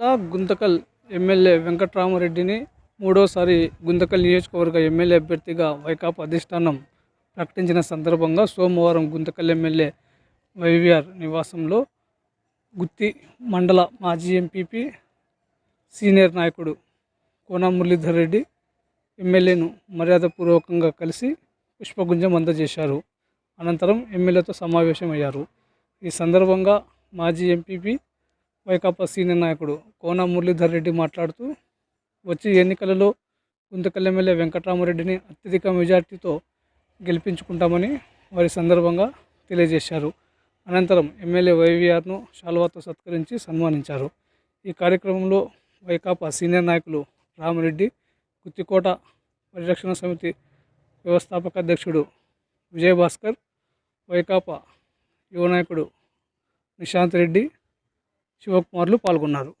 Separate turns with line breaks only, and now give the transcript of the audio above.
లా Guntakal MLA వెంకట్రామరెడ్డిని మూడోసారి గుంతకల్ నియోజకవర్గ MLA అభ్యర్థిగా వైకాపా అధిష్టానం ప్రకటించిన సందర్భంగా సోమవారం గుంతకల్ ఎమ్మెల్యే వైవిఆర్ నివాసంలో గుత్తి మండల మాజీ ఎంపీపీ సీనియర్ నాయకుడు కోన మురళీధర్ రెడ్డి ఎమ్మెల్యేను మర్యాదపూర్వకంగా కలిసి పుష్పగుంజం అందజేశారు. అనంతరం ఎమ్మెల్యేతో సమావేశమయ్యారు. ఈ సందర్భంగా మాజీ ఎంపీపీ వైకాపా సీనియర్ నాయకుడు కోన మురళీధర్ రెడ్డి మాట్లాడుతూ వచ్చే ఎన్నికలలో గుంతకల్ ఎమ్మెల్యే వెంకటరామరెడ్డిని అత్యధిక మెజార్టీతో గెలిపించుకుంటామని వారి సందర్భంగా తెలియజేశారు. అనంతరం ఎమ్మెల్యే వైవిఆర్ను షాల్వాతో సత్కరించి సన్మానించారు. ఈ కార్యక్రమంలో వైకాపా సీనియర్ నాయకులు రామరెడ్డి గుత్తికోట పరిరక్షణ సమితి వ్యవస్థాపక అధ్యక్షుడు విజయభాస్కర్ వైకాపా యువ నాయకుడు నిశాంత్ రెడ్డి శివకుమార్లు పాల్గొన్నారు.